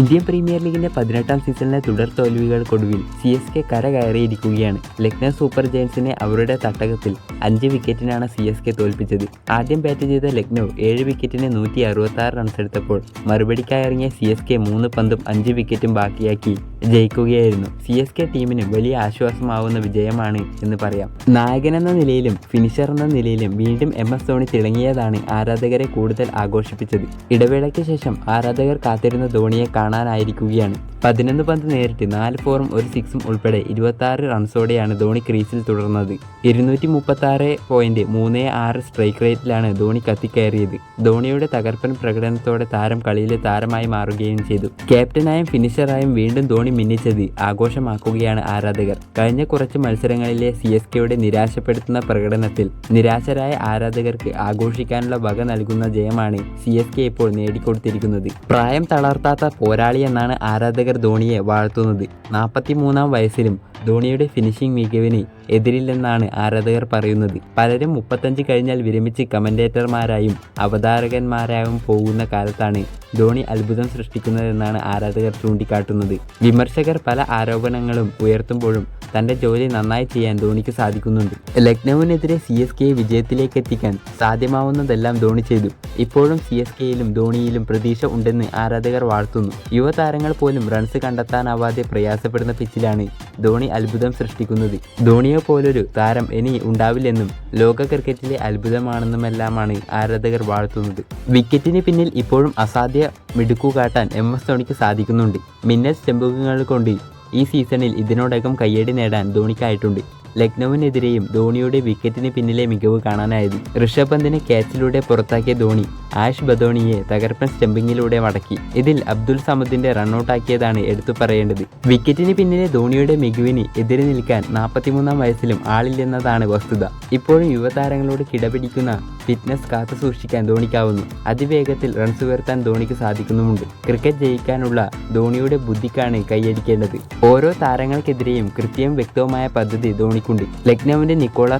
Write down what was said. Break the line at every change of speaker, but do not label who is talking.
Indian premier ലീഗിന്റെ പതിനെട്ടാം സീസണിലെ തുടർ തോൽവികൾക്കൊടുവിൽ സി എസ് കെ കര കയറിയിരിക്കുകയാണ്. ലക്നൗ സൂപ്പർ ജയൻസിനെ അവരുടെ തട്ടകത്തിൽ അഞ്ച് വിക്കറ്റിനാണ് സി എസ് കെ തോൽപ്പിച്ചത്. ആദ്യം ബാറ്റ് ചെയ്ത ലക്നൗ ഏഴ് വിക്കറ്റിന് നൂറ്റി അറുപത്തി ആറ് റൺസ് എടുത്തപ്പോൾ മറുപടിക്കായിറങ്ങിയ സി എസ് കെ മൂന്ന് പന്തും അഞ്ച് വിക്കറ്റും ബാക്കിയാക്കി ജയിക്കുകയായിരുന്നു. സി എസ് കെ ടീമിന് വലിയ ആശ്വാസമാവുന്ന വിജയമാണ് എന്ന് പറയാം. നായകൻ എന്ന നിലയിലും ഫിനിഷർ എന്ന നിലയിലും വീണ്ടും എം എസ് ധോണി തിളങ്ങിയതാണ് ആരാധകരെ കൂടുതൽ ആഘോഷിപ്പിച്ചത്. ഇടവേളയ്ക്ക് ശേഷം ആരാധകർ കാത്തിരുന്ന ധോണിയെ കാണാനായിരിക്കുകയാണ്. പതിനൊന്ന് പന്ത് നേരിട്ട് നാല് ഫോറും ഒരു സിക്സും ഉൾപ്പെടെ ഇരുപത്തി ആറ് റൺസോടെയാണ് ധോണി ക്രീസിൽ തുടർന്നത്. ഇരുന്നൂറ്റി മുപ്പത്തി ആറ് പോയിന്റ് മൂന്ന് ആറ് സ്ട്രൈക്ക് റേറ്റിലാണ് ധോണി കത്തിക്കയറിയത്. ധോണിയുടെ തകർപ്പൻ പ്രകടനത്തോടെ താരം കളിയിലെ താരമായി മാറുകയും ചെയ്തു. ക്യാപ്റ്റനായും ഫിനിഷറായും വീണ്ടും ധോണി മിന്നിച്ചത് ആഘോഷമാക്കുകയാണ് ആരാധകർ. കഴിഞ്ഞ കുറച്ച് മത്സരങ്ങളിലെ സി എസ് കെയുടെ നിരാശപ്പെടുത്തുന്ന പ്രകടനത്തിൽ നിരാശരായ ആരാധകർക്ക് ആഘോഷിക്കാനുള്ള വക നൽകുന്ന ജയമാണ് സി എസ് കെ ഇപ്പോൾ നേടിക്കൊടുത്തിരിക്കുന്നത്. പ്രായം തളർത്താത്ത പോരാളി എന്നാണ് ആരാധകർ ധോണിയെ വാഴ്ത്തുന്നത് നാൽപ്പത്തിമൂന്നാം വയസ്സിലും ധോണിയുടെ ഫിനിഷിംഗ് മികവിന് എതിരില്ലെന്നാണ് ആരാധകർ പറയുന്നത്. പലരും മുപ്പത്തഞ്ച് കഴിഞ്ഞാൽ വിരമിച്ച് കമന്റേറ്റർമാരായും അവതാരകന്മാരായും പോകുന്ന കാലത്താണ് ധോണി അത്ഭുതം സൃഷ്ടിക്കുന്നതെന്നാണ് ആരാധകർ ചൂണ്ടിക്കാട്ടുന്നത്. വിമർശകർ പല ആരോപണങ്ങളും ഉയർത്തുമ്പോഴും തന്റെ ജോലി നന്നായി ചെയ്യാൻ ധോണിക്ക് സാധിക്കുന്നുണ്ട്. ലക്നൌവിനെതിരെ സി എസ് കെയെ വിജയത്തിലേക്ക് എത്തിക്കാൻ സാധ്യമാവുന്നതെല്ലാം ധോണി ചെയ്തു. ഇപ്പോഴും സി എസ് കെയിലും ധോണിയിലും പ്രതീക്ഷ ഉണ്ടെന്ന് ആരാധകർ വാഴ്ത്തുന്നു. യുവതാരങ്ങൾ പോലും റൺസ് കണ്ടെത്താനാവാതെ പ്രയാസപ്പെടുന്ന പിച്ചിലാണ് ധോണി അത്ഭുതം സൃഷ്ടിക്കുന്നത്. ധോണിയെ പോലൊരു താരം ഇനി ഉണ്ടാവില്ലെന്നും ലോക ക്രിക്കറ്റിലെ അത്ഭുതമാണെന്നുമെല്ലാമാണ് ആരാധകർ വാഴ്ത്തുന്നത്. വിക്കറ്റിന് പിന്നിൽ ഇപ്പോഴും അസാധ്യ മിടുക്കു കാട്ടാൻ എം എസ് ധോണിക്ക് സാധിക്കുന്നുണ്ട്. മിന്നൽ സ്റ്റെമ്പുകൾ കൊണ്ട് ഈ സീസണിൽ ഇതിനോടകം കയ്യടി നേടാൻ ധോണിക്കായിട്ടുണ്ട്. ലക്നൌവിനെതിരെയും ധോണിയുടെ വിക്കറ്റിന് പിന്നിലെ മികവ് കാണാനായത് ഋഷഭ് പന്തിനെ ക്യാച്ചിലൂടെ പുറത്താക്കിയ ധോണി ആഷ് ബദോണിയെ തകർപ്പൻ സ്റ്റംപിങ്ങിലൂടെ മടക്കി. ഇതിൽ അബ്ദുൽ സമദിന്റെ റണ്ണൌട്ടാക്കിയതാണ് എടുത്തു പറയേണ്ടത്. വിക്കറ്റിന് പിന്നിലെ ധോണിയുടെ മികവിന് എതിരെ നിൽക്കാൻ നാൽപ്പത്തിമൂന്നാം വയസ്സിലും ആളില്ലെന്നതാണ് വസ്തുത. ഇപ്പോഴും യുവതാരങ്ങളോട് കിടപിടിക്കുന്ന ഫിറ്റ്നസ് കാത്തു സൂക്ഷിക്കാൻ ധോണിക്കാവുന്നു. അതിവേഗത്തിൽ റൺസ് ഉയർത്താൻ ധോണിക്ക് സാധിക്കുന്നുമുണ്ട്. ക്രിക്കറ്റ് ജയിക്കാനുള്ള ധോണിയുടെ ബുദ്ധിക്കാണ് കൈയടിക്കേണ്ടത്. ഓരോ താരങ്ങൾക്കെതിരെയും കൃത്യം വ്യക്തവുമായ പദ്ധതി ധോണിക്കുണ്ട്. ലക്നൌവിന്റെ നിക്കോള